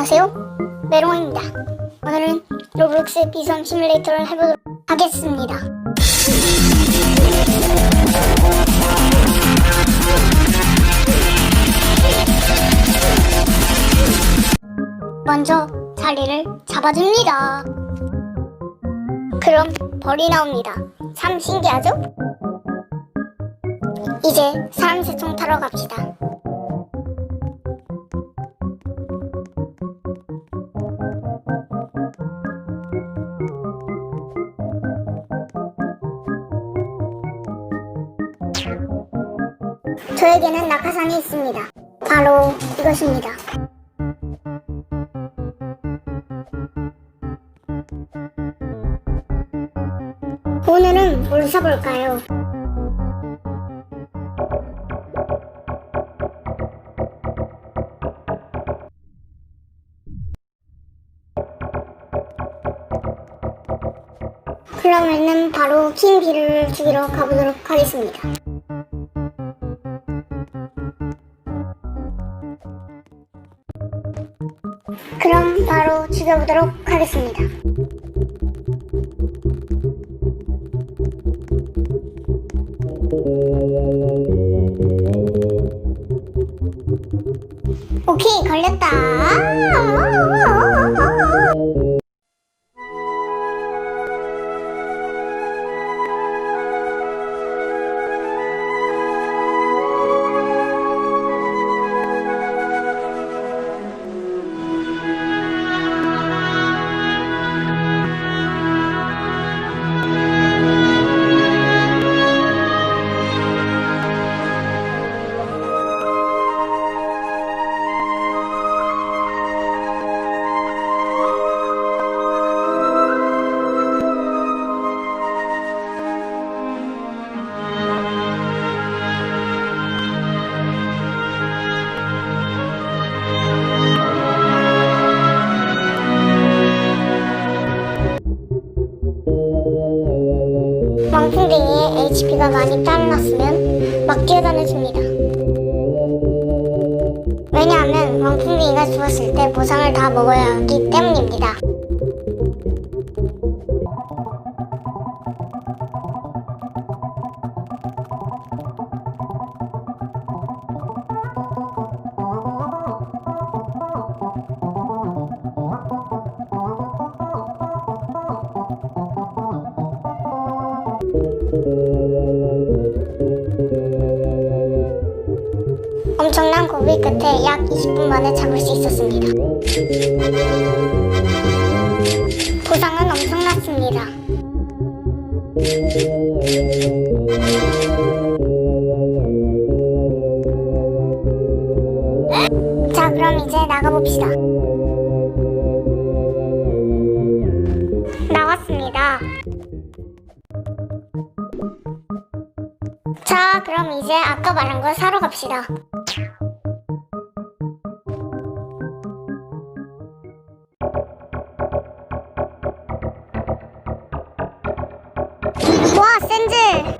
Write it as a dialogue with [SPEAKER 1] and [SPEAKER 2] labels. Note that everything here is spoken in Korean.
[SPEAKER 1] 안녕하세요. 메롱입니다. 오늘은 로블록스 비섬 시뮬레이터를 해보도록 하겠습니다. 먼저 자리를 잡아줍니다. 그럼 벌이 나옵니다. 참 신기하죠? 이제 사람 새총 타러 갑시다. 저에게는 낙하산이 있습니다. 바로 이것입니다. 오늘은 뭘 사볼까요? 그러면은 바로 킹비를 죽이러 가보도록 하겠습니다. 그럼 바로 죽여보도록 하겠습니다. 오케이 걸렸다. 왕풍뎅이의 HP가 많이 딸났으면 막 뛰어다녀줍니다. 왜냐하면 왕풍뎅이가 죽었을 때 보상을 다 먹어야 하기 때문입니다. 엄청난 고비 끝에 약 20분 만에 잡을 수 있었습니다. 보상은 엄청났습니다. 자, 그럼 이제 나가봅시다. 그럼 이제 아까 말한 거 사러 갑시다. 와, 센즈!